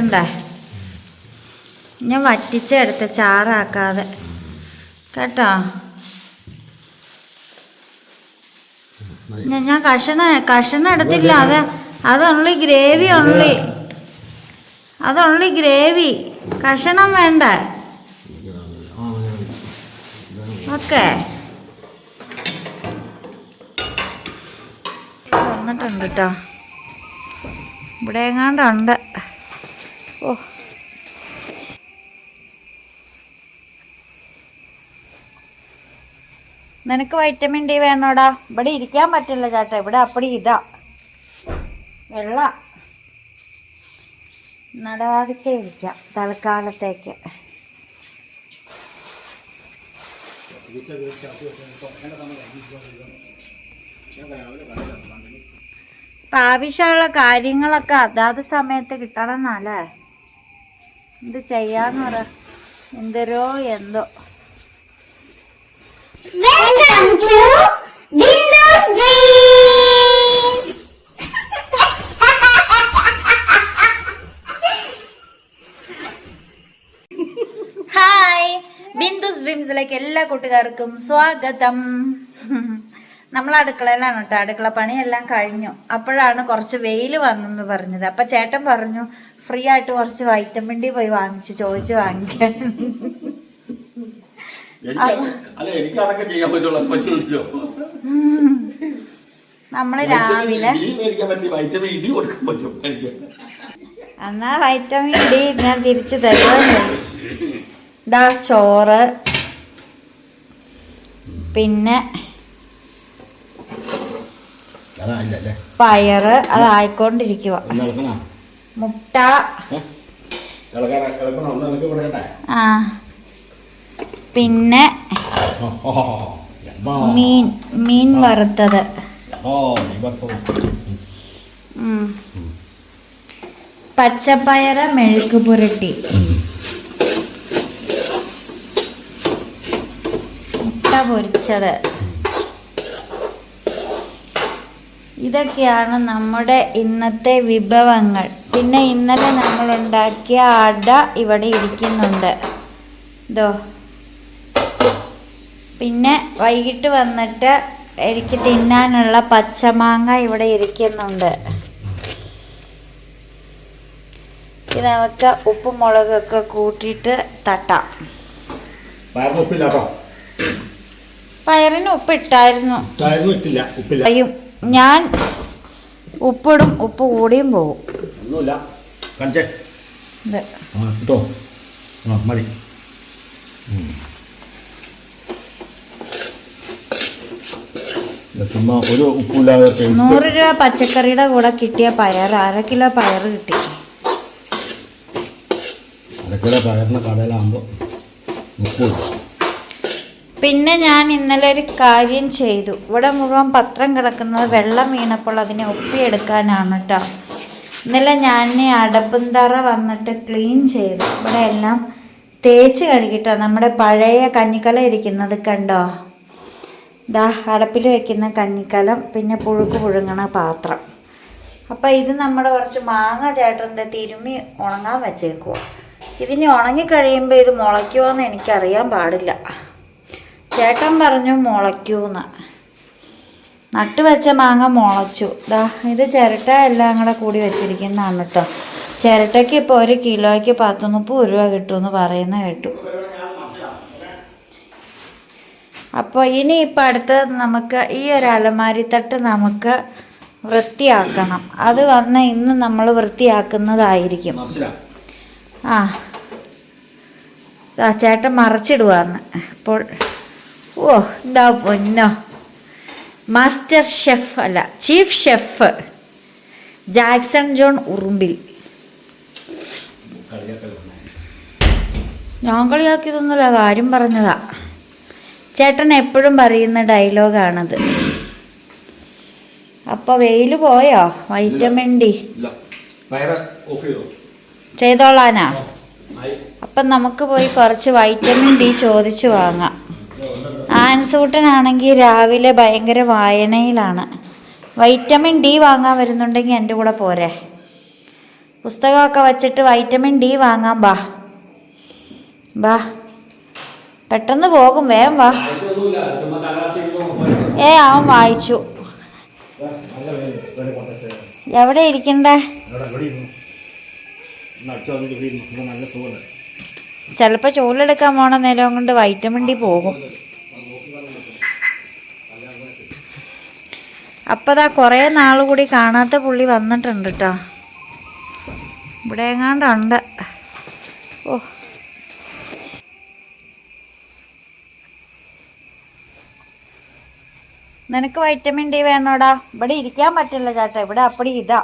ഇടണ്ടേ ഞാൻ വറ്റിച്ചെടുത്ത് ചാറാക്കാതെ. കേട്ടോ? ഞാൻ കഷ്ണ കഷണ എടുത്തില്ല അത് അത് ഓൺലി ഗ്രേവി ഉള്ളി അത് ഉള്ളി ഗ്രേവി കഷണം വേണ്ട. ഓക്കെ. വന്നിട്ടുണ്ട് കേട്ടോ ഇവിടെ എങ്ങാണ്ടുണ്ട് ഓ. നിനക്ക് വൈറ്റമിൻ ഡി വേണോടാ? ഇവിടെ ഇരിക്കാൻ പറ്റില്ല ചേട്ടാ. ഇവിടെ അപ്പടി ഇതാ. വെള്ള. നടവാതിക്കേ ഇരിക്കാം തൽക്കാലത്തേക്ക്. ആവശ്യമുള്ള കാര്യങ്ങളൊക്കെ അതാത് സമയത്ത് കിട്ടണം എന്നല്ലേ എന്ത് ചെയ്യാന്ന് പറ. എന്തരോ എന്തോ! ഹായ് ബിന്ദുസ് ഡ്രീംസിലേക്ക് എല്ലാ കൂട്ടുകാർക്കും സ്വാഗതം. നമ്മൾ അടുക്കളയിലാണ് കേട്ടോ. അടുക്കള പണിയെല്ലാം കഴിഞ്ഞു. അപ്പോഴാണ് കുറച്ച് വെയിൽ വന്നെന്ന് പറഞ്ഞത്. അപ്പൊ ചേട്ടൻ പറഞ്ഞു ഫ്രീ ആയിട്ട് കുറച്ച് വൈറ്റമിൻ ഡി പോയി വാങ്ങിച്ചു ചോദിച്ചു വാങ്ങിക്കാൻ. നമ്മൾ രാവിലെ എന്നാ വൈറ്റമിൻ ഡി ഞാൻ തിരിച്ചു തരുമോ ഇതാ ചോറ്. പിന്നെ പയറ് അതായിക്കൊണ്ടിരിക്കുക മുട്ട. ആ. പിന്നെ? മീൻ മീൻ വറുത്തത്. പച്ചപ്പയറ് മെഴുക്ക് പുരട്ടി. മുട്ട പൊരിച്ചത്. ഇതൊക്കെയാണ് നമ്മുടെ ഇന്നത്തെ വിഭവങ്ങൾ. പിന്നെ ഇന്നലെ നമ്മൾ ഉണ്ടാക്കിയ അട ഇവിടെ ഇരിക്കുന്നുണ്ട്. ഇതോ പിന്നെ വൈകിട്ട് വന്നിട്ട് എനിക്ക് തിന്നാനുള്ള പച്ചമാങ്ങ ഇവിടെ ഇരിക്കുന്നുണ്ട്. ഇത് നമുക്ക് ഉപ്പും മുളകൊക്കെ കൂട്ടിയിട്ട് തട്ടാം. പയറിന് ഉപ്പിട്ടായിരുന്നു. ഉപ്പില്ല ഞാൻ ഉപ്പിടും ഉപ്പ് കൂടിയും പോകും ഒന്നുമില്ല. കാണിച്ചേ. ഇത് ആ ഇട്ടോ. ആ മതി. ചുമ്മാ ഒരു ഉപ്പില്ലാതെ നൂറ് രൂപ പച്ചക്കറിയുടെ കൂടെ കിട്ടിയ പയർ അര കിലോ പയർ കിട്ടി. അര കിലോ പയറിന് കടയിലാകുമ്പോൾ ഉപ്പില്ല പിന്നെ ഞാൻ ഇന്നലെ ഒരു കാര്യം ചെയ്തു. ഇവിടെ മുഴുവൻ പത്രം കിടക്കുന്നത് വെള്ളം വീണപ്പോൾ അതിനെ ഒപ്പിയെടുക്കാനാണ് കേട്ടോ ഇന്നലെ ഞാൻ അടപ്പും തറ വന്നിട്ട് ക്ലീൻ ചെയ്തു. ഇവിടെ എല്ലാം തേച്ച് കഴുകിട്ടോ നമ്മുടെ പഴയ കഞ്ഞിക്കല ഇരിക്കുന്നത് കണ്ടോ? ദാ അടപ്പിൽ വയ്ക്കുന്ന കഞ്ഞിക്കലം പിന്നെ പുഴുക്ക് പുഴുങ്ങണ പാത്രം. അപ്പം ഇത് നമ്മുടെ കുറച്ച് മാങ്ങ ചേട്ടന്റെ തിരുമ്മി ഉണങ്ങാൻ വെച്ചേക്കുവോ. ഇതിന് ഉണങ്ങി കഴിയുമ്പോൾ ഇത് മുളയ്ക്കുമോ എന്ന് എനിക്കറിയാൻ പാടില്ല. ചേട്ടൻ പറഞ്ഞു മുളയ്ക്കൂന്ന്. നട്ടു വെച്ച മാങ്ങ മുളച്ചു. ദാ ഇത് ചിരട്ട എല്ലാം കൂടെ കൂടി വെച്ചിരിക്കുന്നതാണ് കേട്ടോ. ചിരട്ടയ്ക്ക് ഇപ്പോൾ ഒരു കിലോയ്ക്ക് പത്ത് മുപ്പത് രൂപ കിട്ടുമെന്ന് പറയുന്ന കേട്ടു. അപ്പോൾ ഇനി ഇപ്പം അടുത്തത് നമുക്ക് ഈ ഒരു അലമാരി തട്ട് നമുക്ക് വൃത്തിയാക്കണം. അത് വന്ന് ഇന്ന് നമ്മൾ വൃത്തിയാക്കുന്നതായിരിക്കും. ആ. ചേട്ടൻ മറച്ചിടുവാന്ന്. അപ്പോൾ ഓ എന്താ പൊന്നോ? മാസ്റ്റർ ഷെഫ് അല്ല ചീഫ് ഷെഫ് ജാക്സൺ ജോൺ ഉറുമ്പിൽ. ഞാൻ കളിയാക്കിയതൊന്നുമില്ല കാര്യം പറഞ്ഞതാ. ചേട്ടൻ എപ്പോഴും പറയുന്ന ഡയലോഗാണത്. അപ്പൊ വെയിൽ പോയോ? വൈറ്റമിൻ ഡി ചെയ്തോളാനാ? അപ്പം നമുക്ക് പോയി കുറച്ച് വൈറ്റമിൻ ഡി ചോദിച്ചു വാങ്ങാം. ആൻസൂട്ടനാണെങ്കിൽ രാവിലെ ഭയങ്കര വായനയിലാണ്. വൈറ്റമിൻ ഡി വാങ്ങാൻ വരുന്നുണ്ടെങ്കിൽ എന്റെ കൂടെ പോരെ. പുസ്തകമൊക്കെ വച്ചിട്ട് വൈറ്റമിൻ ഡി വാങ്ങാൻ ബാ. ബാ. പെട്ടെന്ന് പോകും വേം വാ. ഏ അവൻ വായിച്ചു. എവിടെ ഇരിക്കണ്ടേ? ചിലപ്പോൾ ചൂലെടുക്കാൻ പോണ നേരം കൊണ്ട് വൈറ്റമിൻ ഡി പോകും. അപ്പം ദാ കുറേ നാൾ കൂടി കാണാത്ത പുള്ളി വന്നിട്ടുണ്ട് കേട്ടോ ഇവിടെ എങ്ങാണ്ടുണ്ട് ഓ. നിനക്ക് വൈറ്റമിൻ ഡി വേണോടാ? ഇവിടെ ഇരിക്കാൻ പറ്റില്ല ചേട്ടാ. ഇവിടെ അപ്പടി ഇതാ.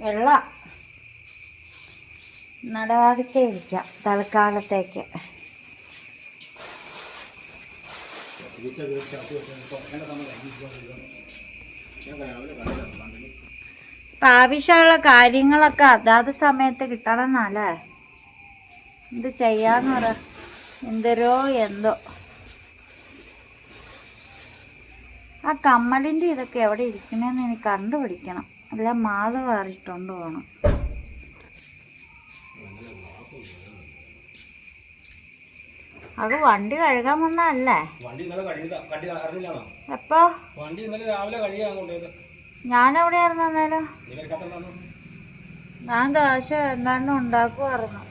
വെള്ള. നടവാതിക്കേ ഇരിക്കാം. തൽക്കാലത്തേക്ക്. ആവശ്യമുള്ള കാര്യങ്ങളൊക്കെ അതാത് സമയത്ത് കിട്ടണമെന്നല്ലേ എന്ത് ചെയ്യാന്ന് പറ. എന്തരോ എന്തോ. ആ കമ്മലിന്റെ ഇതൊക്കെ എവിടെ ഇരിക്കണേന്ന് എനിക്ക് കണ്ടുപിടിക്കണം. അല്ല മാവ് മാറിയിട്ടുണ്ട് പോകണം അത് വണ്ടി കഴുകാൻ വന്നല്ലേ എപ്പോ? ഞാനെവിടെയായിരുന്നു അന്നേരം? ഞാൻ ദോശ എന്താണ്ട് ഉണ്ടാക്കുമായിരുന്നു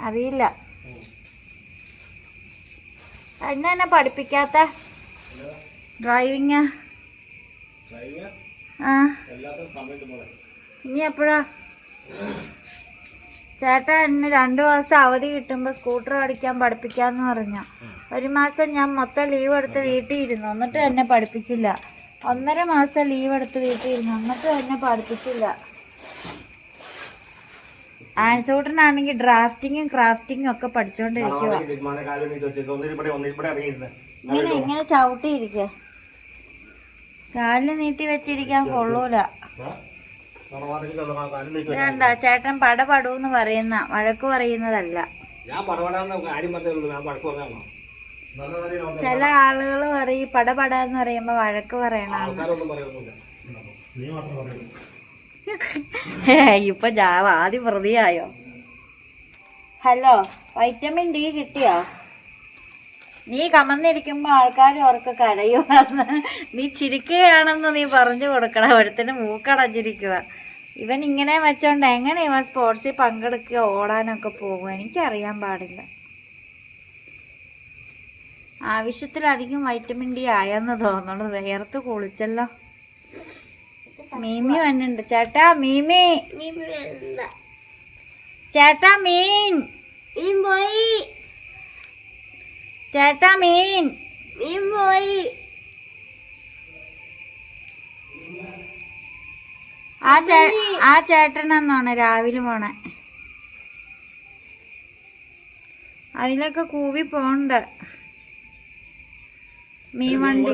അറിയില്ല. എന്നെ എന്നെ പഠിപ്പിക്കാത്ത? ഡ്രൈവിങ്. ആ. ഇനി എപ്പോഴാ? ചേട്ടാ എന്നെ രണ്ടു മാസം അവധി കിട്ടുമ്പോൾ സ്കൂട്ടർ ഓടിക്കാൻ പഠിപ്പിക്കാന്ന് പറഞ്ഞ. ഒരു മാസം ഞാൻ മൊത്തം ലീവ് എടുത്ത് വീട്ടിൽ ഇരുന്നു. എന്നിട്ട് എന്നെ പഠിപ്പിച്ചില്ല. ഒന്നര മാസം ലീവ് എടുത്ത് വീട്ടിൽ ഇരുന്നു. എന്നിട്ട് എന്നെ പഠിപ്പിച്ചില്ല. ആൻസൂട്ടനാണെങ്കിൽ ഡ്രാഫ്റ്റിങ്ങും ക്രാഫ്റ്റിങ്ങും ഒക്കെ പഠിച്ചോണ്ടിരിക്കുക ഇങ്ങനെ ഇങ്ങനെ ചവിട്ടിയിരിക്കുക കാലിൽ നീട്ടി വെച്ചിരിക്കാൻ കൊള്ളൂല. വേണ്ട ചേട്ടൻ പട പടൂന്ന് പറയുന്ന വഴക്ക് പറയുന്നതല്ല. പടപടാന്ന് ചില ആളുകൾ പറയും പട പട എന്ന് പറയുമ്പോ വഴക്ക് പറയണം ആൾക്കാരൊന്നും പറയുന്നില്ല. നീ മാത്രം പറയുന്നു ഇപ്പൊ ആദ്യം പ്രതിയായോ ഹലോ വൈറ്റമിൻ ഡി കിട്ടിയോ? നീ കമന്നിരിക്കുമ്പോ ആൾക്കാർ ഓർക്ക് കരയുമെന്ന് നീ ചിരിക്കുകയാണെന്ന് നീ പറഞ്ഞു കൊടുക്കണം. ഒരുത്തിന് മൂക്കടഞ്ഞിരിക്കുക. ഇവൻ ഇങ്ങനെ വെച്ചോണ്ട് എങ്ങനെ ഇവൻ സ്പോർട്സിൽ പങ്കെടുക്കുക ഓടാനൊക്കെ പോകും എനിക്കറിയാൻ പാടില്ല. ആവശ്യത്തിലധികം വൈറ്റമിൻ ഡി ആയെന്ന് തോന്നുന്നു. വേർത്ത് കുളിച്ചല്ലോ. മീമി വന്നിട്ടുണ്ട്. ചേട്ടാ മീമി. ചേട്ടാ മീൻ. മീൻ പോയി. ചേട്ടാ മീൻ. മീൻ പോയി. ആ ചേ ആ ചേട്ടനെന്നാണ് രാവിലെ പോണേ. അതിലൊക്കെ കൂവി പോണ്ട് മീൻ വണ്ടി.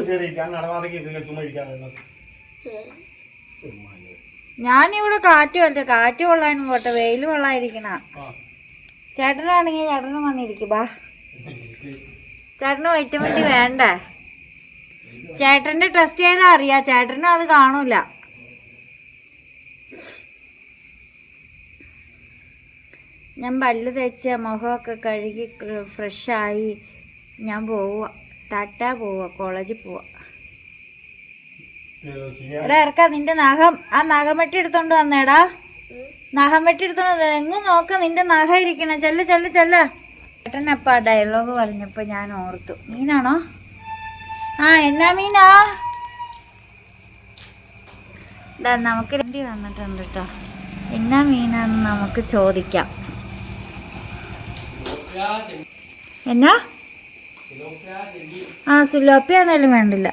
ഞാനിവിടെ കാറ്റ് കൊല്ലേ കാറ്റ് കൊള്ളാനും പോട്ടെ വെയിൽ കൊള്ളാതിരിക്കണ. ചേട്ടനാണെങ്കിൽ ചേട്ടനും വന്നിരിക്കും ബാ. ചേട്ടന് വൈറ്റമിൻ ഡി വേണ്ടേ? ചേട്ടന്റെ ടെസ്റ്റ് ചെയ്താൽ അറിയാം. ചേട്ടന് അത് കാണൂല. ഞാൻ പല്ല് തേച്ച് മുഖമൊക്കെ കഴുകി ഫ്രഷായി ഞാൻ പോവുക ടാറ്റ പോവുക കോളേജിൽ പോവുക എടാ ഇറക്ക നിന്റെ നഖം. ആ നഖം വെട്ടി എടുത്തോണ്ട് വന്നേടാ. നഖം വെട്ടി എടുത്തോണ്ട്. എങ്ങും നോക്ക നിന്റെ നഖം ഇരിക്കണേ. ചെല്ല ചെല്ല ചെല്ല്. ചേട്ടൻ അപ്പ ഡയലോഗ് പറഞ്ഞപ്പോ ഞാൻ ഓർത്തു. മീനാണോ? ആ എന്നാ മീനാ? നമുക്ക് രണ്ടി വന്നിട്ടുണ്ട് കേട്ടോ എന്നാ മീനാന്ന് നമുക്ക് ചോദിക്കാം. എന്നാ? ആ സുലോപ്പിയാന്നാലും വേണ്ടില്ല.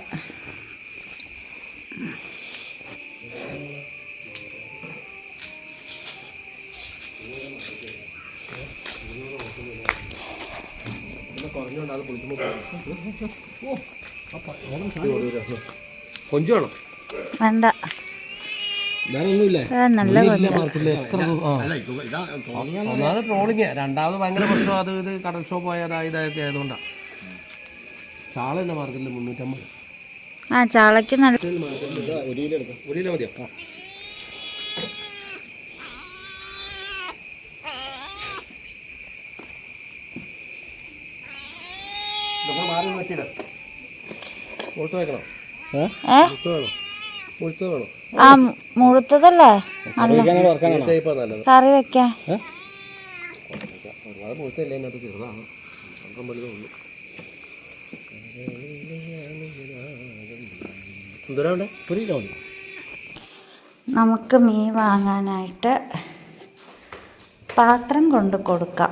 കൊഞ്ചാണോ വേണ്ട. ഞാനൊന്നുമില്ലേ ആ, നല്ല വേണ്ട ഒന്നാമത് ട്രോളിങ് രണ്ടാമത് ഭയങ്കര പ്രശ്നം. അത് ഇത് കടൽ ഷോപ്പ് പോയ ഇതൊക്കെ ആയതുകൊണ്ടാ. ചാള തന്നെ മാർക്കറ്റിൽ മുന്നൂറ്റമ്പത്. ആ ചാളയ്ക്ക് നല്ല ഒരു കിലോ മതിയോ ആ. നമ്മൾ മാറി വെച്ചിട മുഴുത്ത വെക്കണം ഏ മുഴുത്ത വേണം മുഴുത്ത വേണം ആ മു- മുഴുത്തതല്ലേ ഈ ടൈപ്പാ നല്ലത് കറി വെക്കാൻ ഒരുപാട് മുഴുത്തല്ലേ അതിനകത്ത് ചെറുതാണ് രണ്ടും വലുതേ ഉള്ളൂ വേണ്ടേ? ഒരു കിലോ മതി. നമുക്ക് മീൻ വാങ്ങാനായിട്ട് പാത്രം കൊണ്ട് കൊടുക്കാം.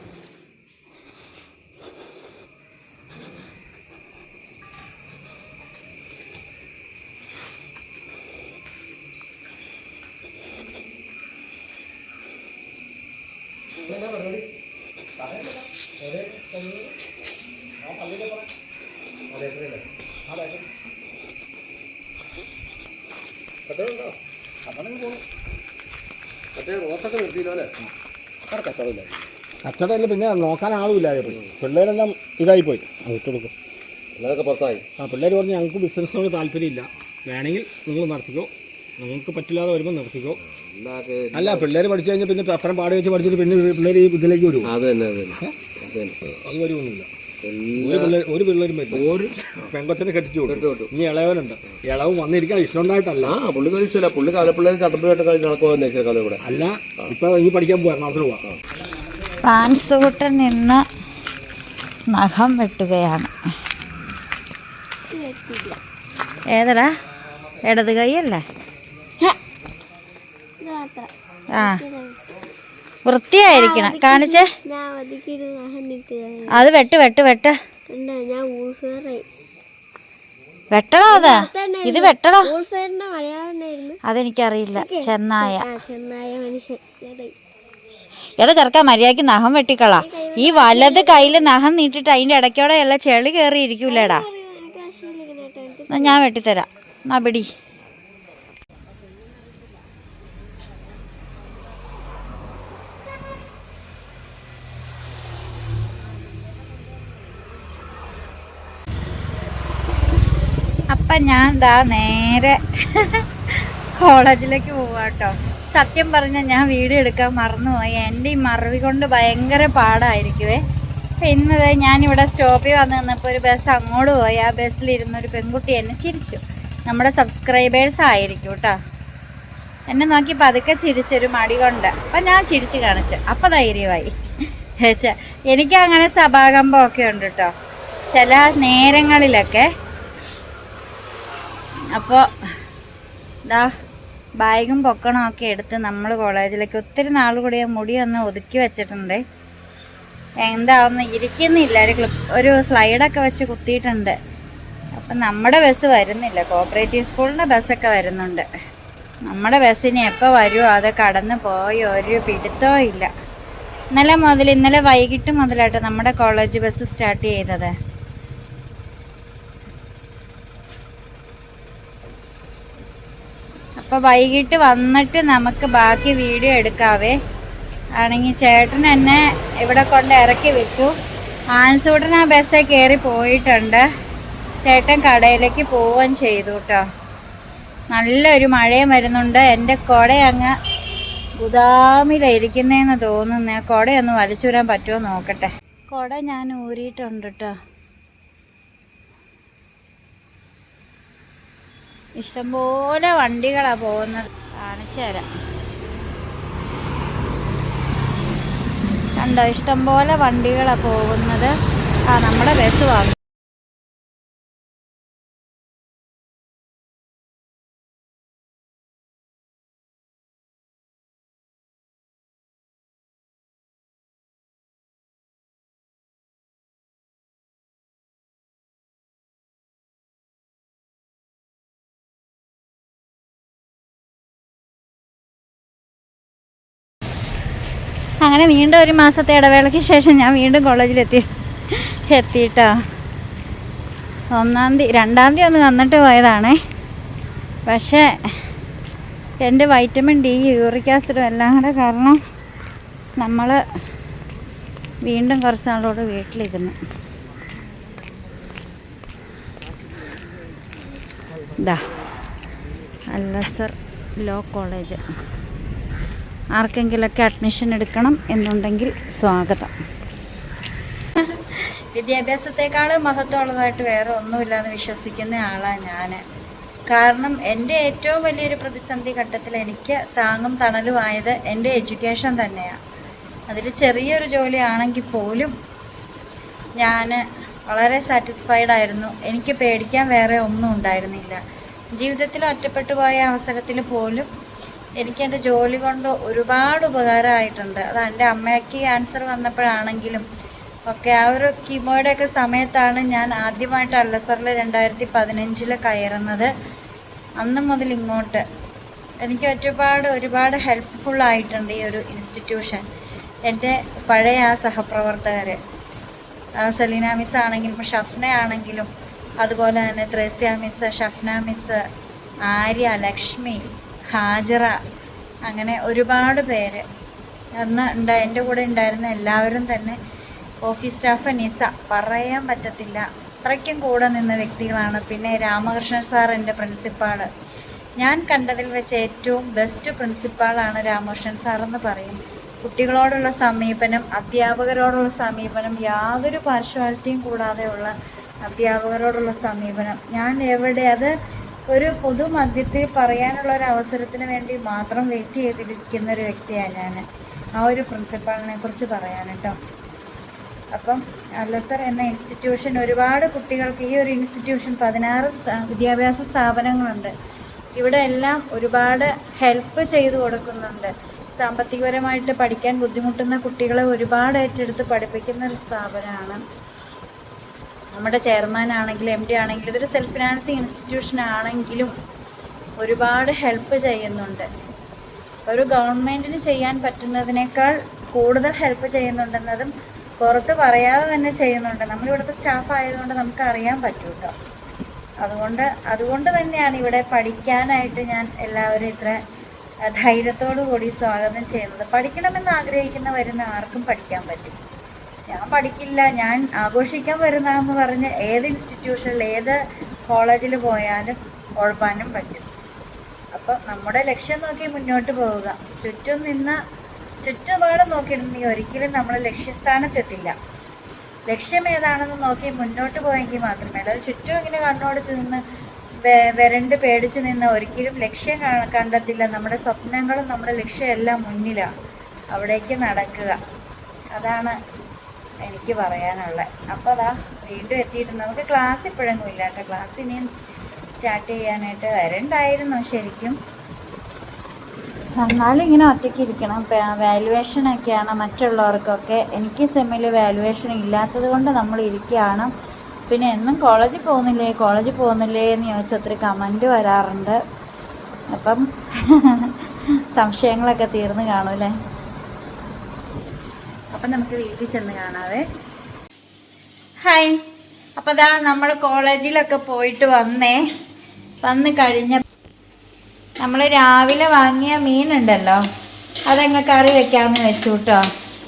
മറ്റേ റോസൊക്കെ നിർത്തിയില്ലോ അല്ലേ? അവിടെ കച്ചവടമില്ല. കച്ചവടമില്ല പിന്നെ നോക്കാൻ ആളുമില്ലാതെ പോയി. പിള്ളേരെല്ലാം ഇതായി പോയി. പിള്ളേരൊക്കെ പുറത്തായി. ആ പിള്ളേർ പറഞ്ഞു ഞങ്ങൾക്ക് ബിസിനസ്സിനോട് താല്പര്യമില്ല. വേണമെങ്കിൽ നിങ്ങൾ നടത്തിക്കോ. നിങ്ങൾക്ക് പറ്റില്ലാതെ വരുമ്പോൾ നടത്തിക്കോ. അല്ല പിള്ളേർ പഠിച്ചു കഴിഞ്ഞാൽ പിന്നെ പത്രം പാടി വെച്ച് പഠിച്ചിട്ട് പിന്നെ പിള്ളേർ ഈ ഇതിലേക്ക് വരും അത് തന്നെ അത് തന്നെ. അത് വരുമൊന്നുമില്ല ഒരു പിള്ളേരും ഒരു പെങ്കൊച്ചനെ കെട്ടിച്ചു കേട്ടോ ഇനി ഇളവനുണ്ട് ഇളവ് വന്നിരിക്കാൻ ഇഷ്ടമുണ്ടായിട്ടല്ല. ആ പുള്ളി കഴിച്ചില്ല പുള്ളി കാലപ്പിള്ളേർ ചട്ടമ്പിലായിട്ട് കളി നടക്കുമെന്ന് വെച്ചാൽ ഇവിടെ. അല്ല ഇപ്പൊ ഇനി പഠിക്കാൻ പോവാ എറണാകുളത്തിന് പോവാം. ഫ്രാൻസൂട്ടൻ നിന്ന് നഖം വെട്ടുകയാണ്. ഏതടാ? ഇടത് കൈയല്ലേ? ആ. വൃത്തിയായിരിക്കണം. കാണിച്ചേ. അത് വെട്ട് വെട്ട് വെട്ട്. വെട്ടണോ അതാ? ഇത് വെട്ടണോ? അതെനിക്കറിയില്ല. ചെന്നായ? എടാ ചെറുക്കാൻ മര്യാദയ്ക്ക് നഖം വെട്ടിക്കളാ. ഈ വലത് കയ്യിൽ നഖം നീട്ടിട്ട് അതിന്റെ ഇടയ്ക്കോടെ എല്ലാം ചെളി കയറി ഇരിക്കൂലേടാ എനിക്ക് ആശയമില്ല കേട്ടോ. എനിക്ക് എന്നാ ഞാൻ വെട്ടിത്തരാം. എന്നാ പിടി. അപ്പം ഞാൻ ദാ നേരെ കോളേജിലേക്ക് പോവാട്ടോ. സത്യം പറഞ്ഞാൽ ഞാൻ വീഡിയോ എടുക്കാൻ മറന്നുപോയി. എന്റെ ഈ മറവി കൊണ്ട് ഭയങ്കര പാടായിരിക്കുവേ. ഇന്നത് ഞാനിവിടെ സ്റ്റോപ്പിൽ വന്ന് നിന്നപ്പോൾ ഒരു ബസ് അങ്ങോട്ട് പോയി. ആ ബസ്സിലിരുന്ന ഒരു പെൺകുട്ടി എന്നെ ചിരിച്ചു. നമ്മുടെ സബ്സ്ക്രൈബേഴ്സ് ആയിരിക്കും കേട്ടോ എന്നെ നോക്കി പതുക്കെ ചിരിച്ചൊരു മടി കൊണ്ട്. അപ്പം ഞാൻ ചിരിച്ചു കാണിച്ചു. അപ്പം ധൈര്യമായി. എനിക്ക് അങ്ങനെ സഭാകമ്പമൊക്കെ ഉണ്ട് കേട്ടോ ചില നേരങ്ങളിലൊക്കെ അപ്പോൾ ദാ ബാഗും പൊക്കണം ഒക്കെ എടുത്ത് നമ്മൾ കോളേജിലേക്ക് ഒത്തിരി നാൾ കൂടി മുടി ഒന്ന് ഒതുക്കി വെച്ചിട്ടുണ്ട്. എന്താവുന്ന ഇരിക്കുന്നില്ല ഒരു ക്ലിപ്പ് ഒരു സ്ലൈഡൊക്കെ വെച്ച് കുത്തിയിട്ടുണ്ട്. അപ്പം നമ്മുടെ ബസ് വരുന്നില്ല. കോപ്പറേറ്റീവ് സ്കൂളിന്റെ ബസ്സൊക്കെ വരുന്നുണ്ട്. നമ്മുടെ ബസ്സിന് എപ്പോൾ വരുമോ അത് കടന്നു പോയി? ഒരു പിടുത്തോ ഇല്ല. ഇന്നലെ മുതൽ ഇന്നലെ വൈകിട്ട് മുതലായിട്ട് നമ്മുടെ കോളേജ് ബസ് സ്റ്റാർട്ട് ചെയ്തത്. അപ്പോൾ വൈകിട്ട് വന്നിട്ട് നമുക്ക് ബാക്കി വീഡിയോ എടുക്കാവേ. ആണെങ്കിൽ ചേട്ടൻ എന്നെ ഇവിടെ കൊണ്ട് ഇറക്കി വിട്ടു. ആൻസൂട്ടൻ ആ ബസ്സിൽ കയറി പോയിട്ടുണ്ട്. ചേട്ടൻ കടയിലേക്ക് പോവുകയും ചെയ്തു കേട്ടോ നല്ലൊരു മഴയും വരുന്നുണ്ട്. എന്റെ കുട അങ്ങ് ഗുദാമിലിരിക്കുന്നതെന്ന് തോന്നുന്നു. കുടയൊന്ന് വലിച്ചുവരാൻ പറ്റുമോ നോക്കട്ടെ. കുട ഞാൻ ഊരിയിട്ടുണ്ട് കേട്ടോ ഇഷ്ടംപോലെ വണ്ടികളാ പോകുന്നത്. കാണിച്ചു തരാം. കണ്ടോ ഇഷ്ടംപോലെ വണ്ടികളാ പോകുന്നത്. ആ നമ്മുടെ ബസ് വന്നു. അങ്ങനെ വീണ്ടും ഒരു മാസത്തെ ഇടവേളയ്ക്ക് ശേഷം ഞാൻ വീണ്ടും കോളേജിൽ എത്തി എത്തിയിട്ടോ. ഒന്നാം തീയതി രണ്ടാം തീയതി ഒന്ന് വന്നിട്ട് പോയതാണേ. പക്ഷേ എന്റെ വൈറ്റമിൻ ഡി യൂറിക് ആസിഡും എല്ലാം കൂടെ കാരണം നമ്മൾ വീണ്ടും കുറച്ച് നാളോട് വീട്ടിലിരുന്നു. ഇതാ അല്ലസർ ലോ കോളേജ്. ആർക്കെങ്കിലൊക്കെ അഡ്മിഷൻ എടുക്കണം എന്നുണ്ടെങ്കിൽ സ്വാഗതം. വിദ്യാഭ്യാസത്തെക്കാൾ മഹത്വമുള്ളതായിട്ട് വേറെ ഒന്നുമില്ലാന്ന് വിശ്വസിക്കുന്ന ആളാണ് ഞാൻ കാരണം എന്റെ ഏറ്റവും വലിയൊരു പ്രതിസന്ധി ഘട്ടത്തിൽ എനിക്ക് താങ്ങും തണലുമായത് എന്റെ എഡ്യൂക്കേഷൻ തന്നെയാണ് അതിൽ ചെറിയൊരു ജോലിയാണെങ്കിൽ പോലും ഞാൻ വളരെ സാറ്റിസ്ഫൈഡ് ആയിരുന്നു. എനിക്ക് പേടിക്കാൻ വേറെ ഒന്നും ഉണ്ടായിരുന്നില്ല. ജീവിതത്തിൽ ഒറ്റപ്പെട്ടു പോയ അവസരത്തിൽ പോലും എനിക്ക് എന്റെ ജോലി കൊണ്ട് ഒരുപാട് ഉപകാരമായിട്ടുണ്ട്. അത് എന്റെ അമ്മയ്ക്ക് ക്യാൻസർ വന്നപ്പോഴാണെങ്കിലും ഒക്കെ ആ ഒരു കീമോയുടെയൊക്കെ സമയത്താണ് ഞാൻ ആദ്യമായിട്ട് അല്ലസറിൽ രണ്ടായിരത്തി പതിനഞ്ചിൽ കയറുന്നത്. അന്ന് മുതൽ ഇങ്ങോട്ട് എനിക്ക് ഒരുപാട് ഒരുപാട് ഹെൽപ്ഫുൾ ആയിട്ടുണ്ട് ഈ ഒരു ഇൻസ്റ്റിറ്റ്യൂഷൻ എന്റെ പഴയ ആ സഹപ്രവർത്തകർ സെലീന മിസ് ആണെങ്കിലും ഷഫ്ന ആണെങ്കിലും അതുപോലെ തന്നെ ത്രേസ്യ മിസ് ഷഫ്ന മിസ് ആര്യ ലക്ഷ്മി ഹാജറ. അങ്ങനെ ഒരുപാട് പേര്. അന്ന് ഉണ്ട എന്റെ കൂടെ ഉണ്ടായിരുന്ന എല്ലാവരും തന്നെ ഓഫീസ് സ്റ്റാഫ് നിസ പറയാൻ പറ്റത്തില്ല. അത്രയ്ക്കും കൂടെ നിന്ന വ്യക്തികളാണ്. പിന്നെ രാമകൃഷ്ണൻ സാർ എന്റെ പ്രിൻസിപ്പാൾ. ഞാൻ കണ്ടതിൽ വെച്ച് ഏറ്റവും ബെസ്റ്റ് പ്രിൻസിപ്പാളാണ് രാമകൃഷ്ണൻ സാർ എന്ന് പറയും. കുട്ടികളോടുള്ള സമീപനം അധ്യാപകരോടുള്ള സമീപനം യാതൊരു പാർശ്വാലിറ്റിയും കൂടാതെയുള്ള അധ്യാപകരോടുള്ള സമീപനം. ഞാൻ എവിടെ അത് ഒരു പൊതുമധ്യത്തിൽ പറയാനുള്ള ഒരു അവസരത്തിന് വേണ്ടി മാത്രം വെയിറ്റ് ചെയ്തിരിക്കുന്ന ഒരു വ്യക്തിയാണ് ഞാൻ ആ ഒരു പ്രിൻസിപ്പാളിനെ കുറിച്ച് പറയാൻ കേട്ടോ അപ്പം അല്ലസർ എന്ന ഇൻസ്റ്റിറ്റ്യൂഷൻ ഒരുപാട് കുട്ടികൾക്ക് ഈ ഒരു ഇൻസ്റ്റിറ്റ്യൂഷൻ പതിനാറ് വിദ്യാഭ്യാസ സ്ഥാപനങ്ങളുണ്ട്. ഇവിടെ എല്ലാം ഒരുപാട് ഹെൽപ്പ് ചെയ്തു കൊടുക്കുന്നുണ്ട്. സാമ്പത്തികപരമായിട്ട് പഠിക്കാൻ ബുദ്ധിമുട്ടുന്ന കുട്ടികളെ ഒരുപാട് ഏറ്റെടുത്ത് പഠിപ്പിക്കുന്ന ഒരു സ്ഥാപനമാണ്. നമ്മുടെ ചെയർമാൻ ആണെങ്കിലും എം ഡി ആണെങ്കിലും ഇതൊരു സെൽഫ് ഫിനാൻസിങ് ഇൻസ്റ്റിറ്റ്യൂഷൻ ആണെങ്കിലും ഒരുപാട് ഹെൽപ്പ് ചെയ്യുന്നുണ്ട്. ഒരു ഗവൺമെന്റിന് ചെയ്യാൻ പറ്റുന്നതിനേക്കാൾ കൂടുതൽ ഹെൽപ്പ് ചെയ്യുന്നുണ്ടെന്നതും പുറത്ത് പറയാതെ തന്നെ ചെയ്യുന്നുണ്ട്. നമ്മളിവിടുത്തെ സ്റ്റാഫ് ആയതുകൊണ്ട് നമുക്ക് അറിയാൻ പറ്റും കേട്ടോ അതുകൊണ്ട് അതുകൊണ്ട് തന്നെയാണ് ഇവിടെ പഠിക്കാനായിട്ട് ഞാൻ എല്ലാവരും ഇത്ര ധൈര്യത്തോടു കൂടി സ്വാഗതം ചെയ്യുന്നത്. പഠിക്കണമെന്ന് ആഗ്രഹിക്കുന്ന വരുന്ന ആർക്കും പഠിക്കാൻ പറ്റും. ഞാൻ പഠിക്കില്ല ഞാൻ ആഘോഷിക്കാൻ വരുന്നതെന്ന് പറഞ്ഞ് ഏത് ഇൻസ്റ്റിറ്റ്യൂഷനിൽ ഏത് കോളേജിൽ പോയാലും ഉഴപ്പാനും പറ്റും. അപ്പം നമ്മുടെ ലക്ഷ്യം നോക്കി മുന്നോട്ട് പോവുക. ചുറ്റും നിന്ന് ചുറ്റുപാടും നോക്കിയിട്ടുണ്ടെങ്കിൽ ഒരിക്കലും നമ്മൾ ലക്ഷ്യസ്ഥാനത്തെത്തില്ല. ലക്ഷ്യം ഏതാണെന്ന് നോക്കി മുന്നോട്ട് പോയെങ്കിൽ മാത്രമേ അല്ലാതെ ചുറ്റും ഇങ്ങനെ കണ്ണോടിച്ച് നിന്ന് വരണ്ട് പേടിച്ച് നിന്ന് ഒരിക്കലും ലക്ഷ്യം കാണ- കണ്ടെത്തില്ല. നമ്മുടെ സ്വപ്നങ്ങളും നമ്മുടെ ലക്ഷ്യം എല്ലാം മുന്നിലാണ്. അവിടേക്ക് നടക്കുക. അതാണ് എനിക്ക് പറയാനുള്ളത്. അപ്പോൾ അതാ വീണ്ടും എത്തിയിട്ടുണ്ട്. നമുക്ക് ക്ലാസ് ഇപ്പോഴൊന്നും ഇല്ല കേട്ടോ. ക്ലാസ് ഇനിയും സ്റ്റാർട്ട് ചെയ്യാനായിട്ട് വരണ്ടായിരുന്നു ശരിക്കും. എന്നാലും ഇങ്ങനെ ഒറ്റയ്ക്ക് ഇരിക്കണം. വാലുവേഷനൊക്കെയാണ് മറ്റുള്ളവർക്കൊക്കെ. എനിക്ക് സെമ്മിൽ വാലുവേഷൻ ഇല്ലാത്തത് കൊണ്ട് നമ്മൾ ഇരിക്കുകയാണ്. പിന്നെ എന്നും കോളേജിൽ പോകുന്നില്ലേ? കോളേജിൽ പോകുന്നില്ലേ എന്ന് ചോദിച്ചാൽ ഒത്തിരി കമന്റ് വരാറുണ്ട്. അപ്പം സംശയങ്ങളൊക്കെ തീർന്നു കാണൂലേ അപ്പം നമുക്ക് വീട്ടിൽ ചെന്ന് കാണാവേ. ഹായ്. അപ്പൊ അതാ നമ്മൾ കോളേജിലൊക്കെ പോയിട്ട് വന്നേ. വന്ന് കഴിഞ്ഞ നമ്മൾ രാവിലെ വാങ്ങിയ മീനുണ്ടല്ലോ. അതങ്ങ് കറി വെക്കാമെന്ന് വെച്ചു കേട്ടോ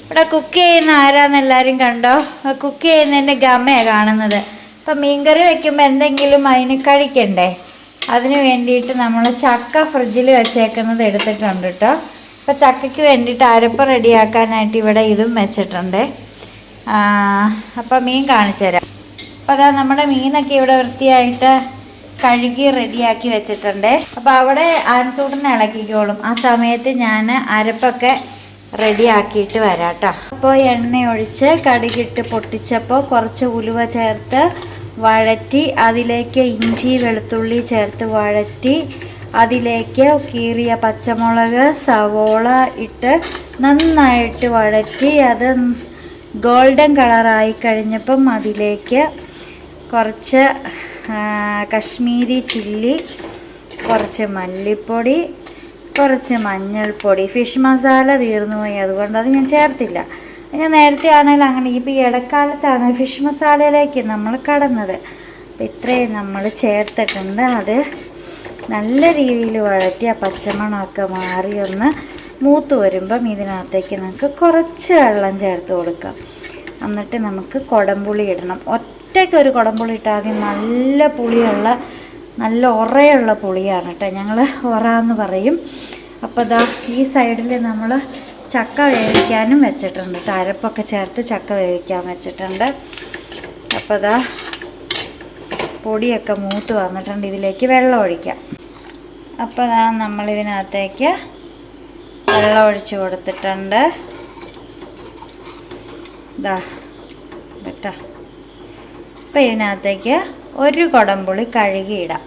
ഇവിടെ കുക്ക് ചെയ്യുന്ന ആരാന്ന് എല്ലാവരും കണ്ടോ? കുക്ക് ചെയ്യുന്നതിന്റെ ഗമയാണ് കാണുന്നത്. അപ്പം മീൻകറി വെക്കുമ്പോൾ എന്തെങ്കിലും അതിന് കഴിക്കണ്ടേ? അതിന് വേണ്ടിയിട്ട് നമ്മൾ ചക്ക ഫ്രിഡ്ജിൽ വെച്ചേക്കുന്നത് എടുത്തിട്ടുണ്ട് കേട്ടോ അപ്പോൾ ചക്കയ്ക്ക് വേണ്ടിയിട്ട് അരപ്പ് റെഡിയാക്കാനായിട്ട് ഇവിടെ ഇതും വെച്ചിട്ടുണ്ട്. അപ്പോൾ മീൻ കാണിച്ചു തരാം. അപ്പോൾ അതാ നമ്മുടെ മീനൊക്കെ ഇവിടെ വൃത്തിയായിട്ട് കഴുകി റെഡിയാക്കി വെച്ചിട്ടുണ്ട്. അപ്പോൾ അവിടെ ആൻസൂട്ടിനെ ഇളക്കിക്കോളും. ആ സമയത്ത് ഞാൻ അരപ്പൊക്കെ റെഡിയാക്കിയിട്ട് വരാം കേട്ടോ അപ്പോൾ എണ്ണ ഒഴിച്ച് കടുകിട്ട് പൊട്ടിച്ചപ്പോൾ കുറച്ച് ഉലുവ ചേർത്ത് വഴറ്റി അതിലേക്ക് ഇഞ്ചി വെളുത്തുള്ളി ചേർത്ത് വഴറ്റി അതിലേക്ക് കീറിയ പച്ചമുളക് സവോള ഇട്ട് നന്നായിട്ട് വഴറ്റി അത് ഗോൾഡൻ കളറായി കഴിഞ്ഞപ്പം അതിലേക്ക് കുറച്ച് കശ്മീരി ചില്ലി കുറച്ച് മല്ലിപ്പൊടി കുറച്ച് മഞ്ഞൾപ്പൊടി. ഫിഷ് മസാല തീർന്നു പോയി അതുകൊണ്ട് അത് ഞാൻ ചേർത്തില്ല. ഞാൻ നേരത്തെ ആണെങ്കിൽ അങ്ങനെ ഇപ്പോൾ ഈ ഇടക്കാലത്താണ് ഫിഷ് മസാലയിലേക്ക് നമ്മൾ കടന്നത്. അപ്പം ഇത്രയും നമ്മൾ ചേർത്തിട്ടുണ്ട്. അത് നല്ല രീതിയിൽ വഴറ്റി ആ പച്ചമണമൊക്കെ മാറി ഒന്ന് മൂത്ത് വരുമ്പം ഇതിനകത്തേക്ക് നമുക്ക് കുറച്ച് വെള്ളം ചേർത്ത് കൊടുക്കാം. എന്നിട്ട് നമുക്ക് കുടംപുളി ഇടണം. ഒറ്റയ്ക്ക് ഒരു കുടംപുളി ഇട്ടാൽ മതി. നല്ല പുളിയുള്ള നല്ല ഉറയുള്ള പുളിയാണ് കേട്ടോ. ഞങ്ങൾ ഉറ എന്ന് പറയും. അപ്പോൾ ദാ ഈ സൈഡിൽ നമ്മൾ ചക്ക വേവിക്കാനും വെച്ചിട്ടുണ്ട്. കേട്ടോ അരപ്പൊക്കെ ചേർത്ത് ചക്ക വേവിക്കാൻ വെച്ചിട്ടുണ്ട്. അപ്പോൾ ദാ പൊടിയൊക്കെ മൂത്ത് വന്നിട്ടുണ്ട്. ഇതിലേക്ക് വെള്ളം ഒഴിക്കാം. അപ്പോൾ ഇതാ നമ്മളിതിനകത്തേക്ക് വെള്ളം ഒഴിച്ച് കൊടുത്തിട്ടുണ്ട്. ഇതാ. കേട്ടോ അപ്പം ഇതിനകത്തേക്ക് ഒരു കുടംപുളി കഴുകിയിടാം.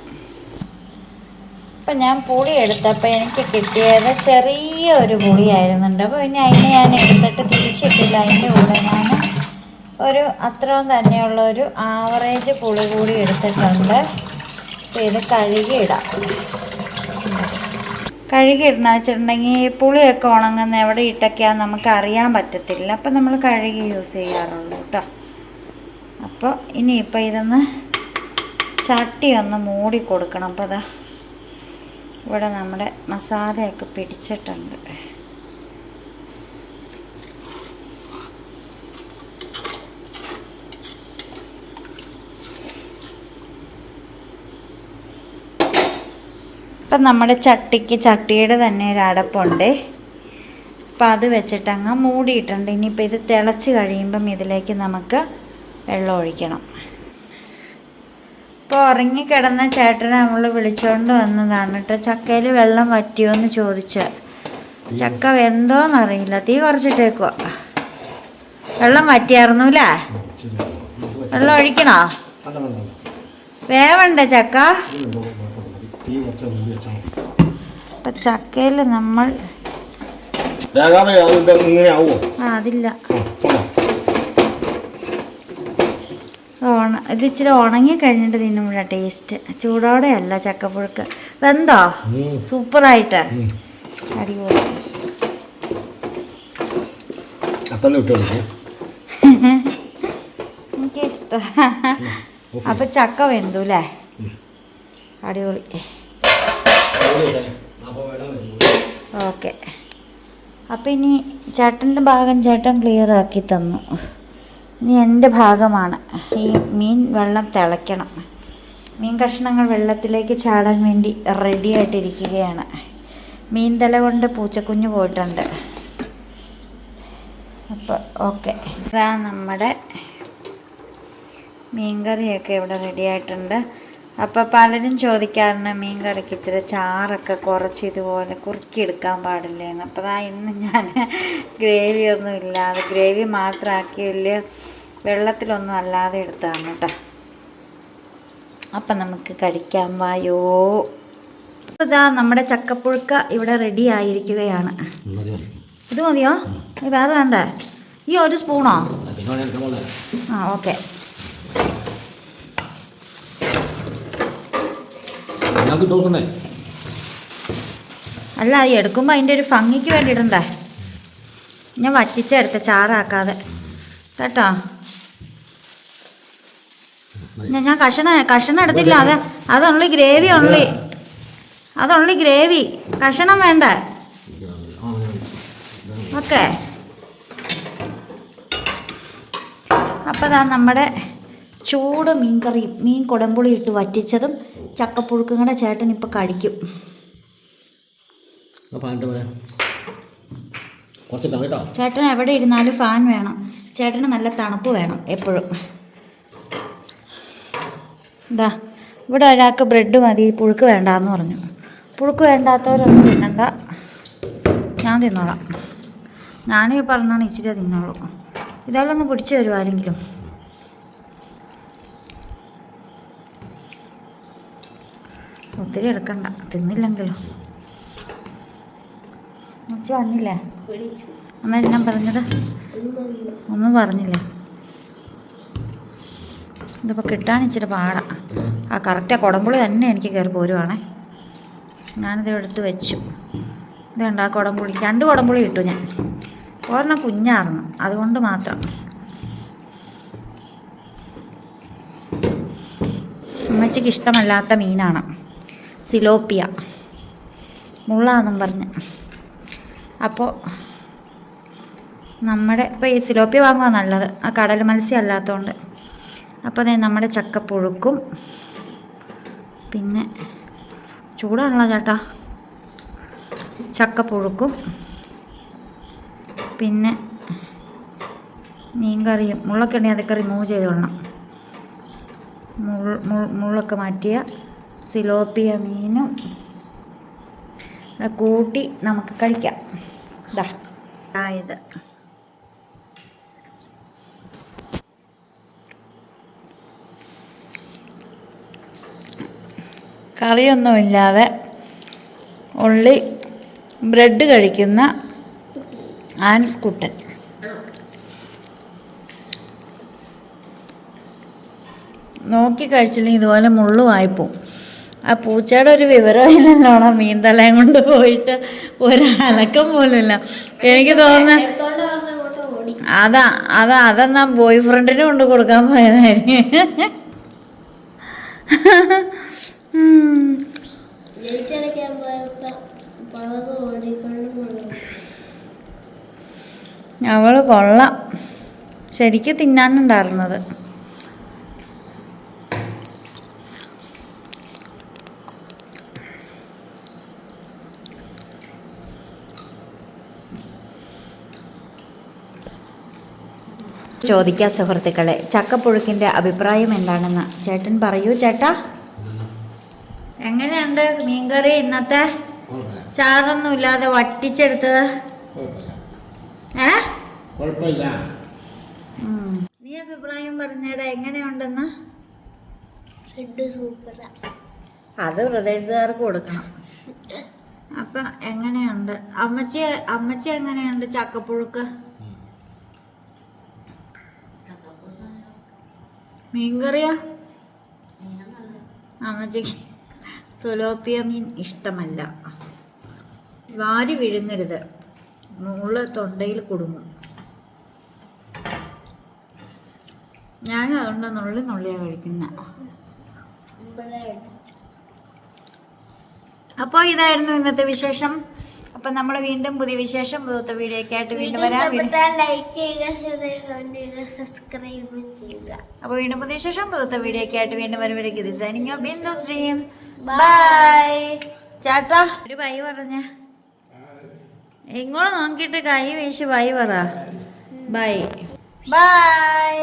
അപ്പം ഞാൻ പുളി എടുത്തപ്പോൾ എനിക്ക് കിട്ടിയത് ചെറിയ ഒരു പുളിയായിരുന്നുണ്ട് അപ്പോൾ പിന്നെ അതിനെ ഞാൻ എടുത്തിട്ട് തിരിച്ചിട്ടില്ല അതിന്റെ കൂടെ ഞാൻ ഒരു അത്രയും തന്നെയുള്ള ഒരു ആവറേജ് പുളി കൂടി എടുത്തിട്ടുണ്ട്. ഇത് കഴുകിയിടാം. കഴുകിയിടണം. വെച്ചിട്ടുണ്ടെങ്കിൽ പുളിയൊക്കെ ഉണങ്ങുന്ന എവിടെ ഇട്ടൊക്കെയാന്ന് നമുക്ക് അറിയാൻ പറ്റത്തില്ല. അപ്പം നമ്മൾ കഴുകി യൂസ് ചെയ്യാറുള്ളൂ കേട്ടോ. അപ്പോൾ ഇനിയിപ്പോൾ ഇതൊന്ന് ചട്ടി ഒന്ന് മൂടി കൊടുക്കണം. അപ്പോൾ അതാ ഇവിടെ നമ്മുടെ മസാലയൊക്കെ പിടിച്ചിട്ടുണ്ട്. ഇപ്പം നമ്മുടെ ചട്ടിക്ക് ചട്ടിയുടെ തന്നെ ഒരു അടപ്പുണ്ട്. അപ്പം അത് വെച്ചിട്ട് അങ്ങ് മൂടിയിട്ടുണ്ട്. ഇനിയിപ്പോൾ ഇത് തിളച്ച് കഴിയുമ്പം ഇതിലേക്ക് നമുക്ക് വെള്ളം ഒഴിക്കണം. ഇപ്പോൾ ഉറങ്ങിക്കിടന്ന ചേട്ടനെ നമ്മൾ വിളിച്ചുകൊണ്ട് വന്നതാണ് കേട്ടോ. ചക്കയിൽ വെള്ളം വറ്റിയോ എന്ന് ചോദിച്ച. ചക്ക വെന്തോന്നറിയില്ല. തീ കുറച്ചിട്ടേക്കുക വെള്ളം വറ്റിയായിരുന്നു വെള്ളം ഒഴിക്കണോ? വേവണ്ട ചക്ക? ഇപ്പം ചക്കയിൽ നമ്മൾ ഇങ്ങനെ ആവുമോ ആ അതില്ല. ഓണ ഇത് ഇച്ചിരി ഉണങ്ങി കഴിഞ്ഞിട്ട് തിന്നുമ്പോഴാ ടേസ്റ്റ് ചൂടോടെ അല്ല ചക്കപ്പുഴുക്ക്. വെന്തോ? സൂപ്പർ സൂപ്പറായിട്ട്. എനിക്കിഷ്ട അടിപൊളി. എനിക്കിഷ്ടം. അപ്പൊ ചക്ക വെന്തു അല്ലേ അടിപൊളി. ഓക്കെ. അപ്പം ഇനി ചേട്ടന്റെ ഭാഗം ചേട്ടൻ ക്ലിയർ ആക്കി തന്നു. ഇനി എന്റെ ഭാഗമാണ്. ഈ മീൻ വെള്ളം തിളയ്ക്കണം. മീൻ കഷ്ണങ്ങൾ വെള്ളത്തിലേക്ക് ചാടാൻ വേണ്ടി റെഡി ആയിട്ടിരിക്കുകയാണ്. മീൻ തല കൊണ്ട് പൂച്ചക്കുഞ്ഞ് പോയിട്ടുണ്ട്. അപ്പോൾ ഓക്കെ. ഇതാ നമ്മുടെ മീൻകറിയൊക്കെ ഇവിടെ റെഡി ആയിട്ടുണ്ട്. അപ്പോൾ പലരും ചോദിക്കാറുണ്ട് മീൻ കറിക്ക് ഇച്ചിരി ചാറൊക്കെ കുറച്ച് ഇതുപോലെ കുറുക്കിയെടുക്കാൻ പാടില്ലേന്ന്. അപ്പോൾ ദാ ഇന്ന് ഞാൻ ഗ്രേവി ഒന്നും ഇല്ലാതെ ഗ്രേവി മാത്രമാക്കി വലിയ വെള്ളത്തിലൊന്നും അല്ലാതെ എടുത്താണ് കേട്ടോ. അപ്പം നമുക്ക് കഴിക്കാൻ വായോ. ഇതാ നമ്മുടെ ചക്കപ്പുഴുക്ക ഇവിടെ റെഡി ആയിരിക്കുകയാണ്. ഇത് മതിയോ? ഇത് വേറെ വേണ്ടേ? ഈ ഒരു സ്പൂണോ? ആ ഓക്കെ. തോക്കുന്നേ അല്ല അത് എടുക്കുമ്പോൾ അതിന്റെ ഒരു ഭംഗിക്ക് വേണ്ടി ഇടണ്ടേ ഞാൻ വറ്റിച്ചെടുത്ത ചാറാക്കാതെ. കേട്ടോ? ഞാൻ കഷണ കഷണം എടുത്തില്ല. അത് അതുള്ളി ഗ്രേവി ഉള്ളി. അതുള്ളി ഗ്രേവി. കഷണം വേണ്ട. ഓക്കെ. അപ്പോൾ നമ്മുടെ ചൂട് മീൻകറിയും കറി മീൻ കുടംപുളി ഇട്ട് വറ്റിച്ചതും ചക്കപ്പുഴുക്കും കൂടെ ചേട്ടൻ ഇപ്പം കഴിക്കും. ചേട്ടൻ എവിടെ ഇരുന്നാലും ഫാൻ വേണം. ചേട്ടന് നല്ല തണുപ്പ് വേണം എപ്പോഴും. ഇതാ ഇവിടെ ഒരാൾക്ക് ബ്രെഡ് മതി പുഴുക്ക് വേണ്ടാന്ന് പറഞ്ഞു. പുഴുക്ക് വേണ്ടാത്തവരൊന്നും തിന്നണ്ട. ഞാൻ തിന്നോളാം. ഞാനും പറഞ്ഞാണ് ഇച്ചിരി തിന്നോളൂ. ഇതെല്ലാം ഒന്ന് പിടിച്ചു തരുമോ ഒത്തിരി എടുക്കണ്ട. തിന്നില്ലെങ്കിലും? ഉച്ച വന്നില്ലേ? അമ്മ ഞാൻ പറഞ്ഞത് ഒന്നും പറഞ്ഞില്ല. ഇതിപ്പോൾ കിട്ടാൻ ഇച്ചിരി പാടാ. ആ കറക്റ്റ് ആ കുടമ്പുളി തന്നെ എനിക്ക് കയറി പോരുവാണേ. ഞാനിത് എടുത്ത് വെച്ചു. ഇതുണ്ട് ആ കുടംപുളി? രണ്ട് കുടംപുളി ഇട്ടു ഞാൻ. ഒരെണ്ണം കുഞ്ഞായിരുന്നു അതുകൊണ്ട് മാത്രം. അമ്മച്ചിക്ക് ഇഷ്ടമല്ലാത്ത മീനാണ്. സിലോപ്പിയ. മുള്ളാന്നും പറഞ്ഞ്. അപ്പോൾ നമ്മുടെ ഇപ്പോൾ ഈ സിലോപ്പിയ വാങ്ങുക നല്ലത്. ആ കടൽ മത്സ്യം അല്ലാത്തതുകൊണ്ട് അപ്പോൾ അതെ നമ്മുടെ ചക്കപ്പുഴുക്കും പിന്നെ ചൂടാണല്ലോ ചേട്ടാ. ചക്കപ്പുഴുക്കും പിന്നെ മീൻ കറിയും മുള്ളൊക്കെ ഉണ്ടെങ്കിൽ അതൊക്കെ റിമൂവ് ചെയ്തോളണം മുൾ- മുള്ളൊക്കെ മാറ്റിയ സിലോപ്പിയ മീനും കൂട്ടി നമുക്ക് കഴിക്കാം. ഇതാ. കറിയൊന്നുമില്ലാതെ ഉള്ളി ബ്രെഡ് കഴിക്കുന്ന ആൻസ് കുട്ടൻ. നോക്കി കഴിച്ചില്ലെങ്കിൽ ഇതുപോലെ മുള്ളുമായിപ്പോവും ആ പൂച്ചയുടെ ഒരു വിവരമില്ലല്ലോണം മീൻ തലയും കൊണ്ട് പോയിട്ട് ഒരനക്കം പോലുമില്ല. എനിക്ക് തോന്നുന്നു അതാ അതാ അതെന്നാ ബോയ് ഫ്രണ്ടിന് കൊണ്ട് കൊടുക്കാൻ പോയതായിരിക്കും. അവൾ കൊള്ളാം. ശരിക്കും തിന്നാനുണ്ടായിരുന്നത്. ചോദിക്കാം സുഹൃത്തുക്കളെ. ചക്കപ്പുഴുക്കിന്റെ അഭിപ്രായം എന്താണെന്ന്? ചേട്ടൻ പറയൂ ചേട്ടാ. എങ്ങനെയുണ്ട് മീൻകറി ഇന്നത്തെ? ചാറൊന്നും ഇല്ലാതെ വട്ടിച്ചെടുത്തത് ഏ? കുഴപ്പമില്ല. ഉം. നീ അഭിപ്രായം പറഞ്ഞേടാ എങ്ങനെയുണ്ടെന്ന്? റെഡ് സൂപ്പറാ. അത് പ്രദേശത്തുകാർക്ക് കൊടുക്കണം. അപ്പൊ എങ്ങനെയുണ്ട്? അമ്മച്ചി അമ്മച്ചി എങ്ങനെയുണ്ട് ചക്കപ്പുഴുക്ക്? മീൻകറിയോ? അമ്മച്ചക്ക് സുലോപ്പിയ മീൻ ഇഷ്ടമല്ല. വാരി വിഴുങ്ങരുത്. മുള്ള തൊണ്ടയിൽ കുടുങ്ങും. ഞാൻ അതുകൊണ്ട് നുള്ളി നുള്ളിയാണ് കഴിക്കുന്ന. അപ്പോൾ ഇതായിരുന്നു ഇന്നത്തെ വിശേഷം. അപ്പം നമ്മൾ വീണ്ടും പുതിയ വിശേഷം പുതുത്ത വീഡിയോ ആയിട്ട് വീണ്ടും വരാം. ലൈക്ക് ചെയ്യുക സബ്സ്ക്രൈബ് ചെയ്യുക. അപ്പോൾ വീണ്ടും പുതിയ വിശേഷം പുതുത്ത വീഡിയോ ഒക്കെ ആയിട്ട് വീണ്ടും വരുമ്പോഴേക്ക് ഡിസൈനിങ് ബിന്ദു ശ്രീം ബൈ ചേട്ടാ. ഒരു ബൈ പറഞ്ഞ. ഇങ്ങോട്ട് നോക്കിയിട്ട് കൈ വീശി ബൈ പറ. Bye bye